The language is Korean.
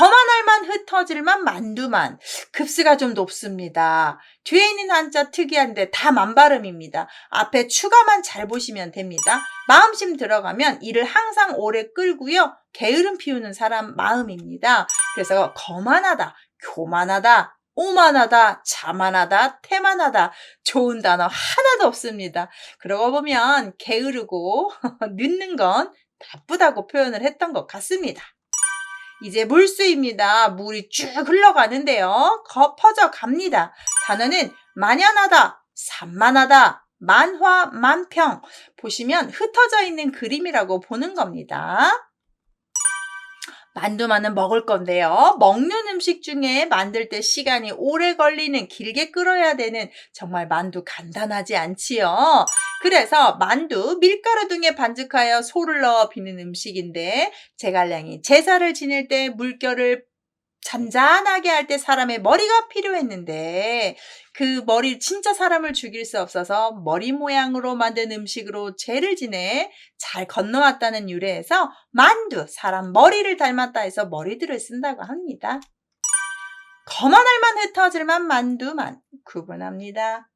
거만할만 흩어질만 만두만 급수가 좀 높습니다. 뒤에 있는 한자 특이한데 다 만발음입니다. 앞에 추가만 잘 보시면 됩니다. 마음심 들어가면 이를 항상 오래 끌고요. 게으름 피우는 사람 마음입니다. 그래서 거만하다, 교만하다, 오만하다, 자만하다, 태만하다 좋은 단어 하나도 없습니다. 그러고 보면 게으르고 늦는 건 나쁘다고 표현을 했던 것 같습니다. 이제 물수입니다. 물이 쭉 흘러가는데요. 거 퍼져 갑니다. 단어는 만연하다, 산만하다, 만화, 만평. 보시면 흩어져 있는 그림이라고 보는 겁니다. 만두만은 먹을 건데요. 먹는 음식 중에 만들 때 시간이 오래 걸리는, 길게 끓어야 되는 정말 만두 간단하지 않지요. 그래서 만두 밀가루 등에 반죽하여 소를 넣어 비는 음식인데 제갈량이 제사를 지낼 때 물결을 잔잔하게 할 때 사람의 머리가 필요했는데 그 머리 진짜 사람을 죽일 수 없어서 머리 모양으로 만든 음식으로 죄를 지내 잘 건너왔다는 유래에서 만두 사람 머리를 닮았다 해서 머리들을 쓴다고 합니다. 거만할만 흩어질만 만두만 구분합니다.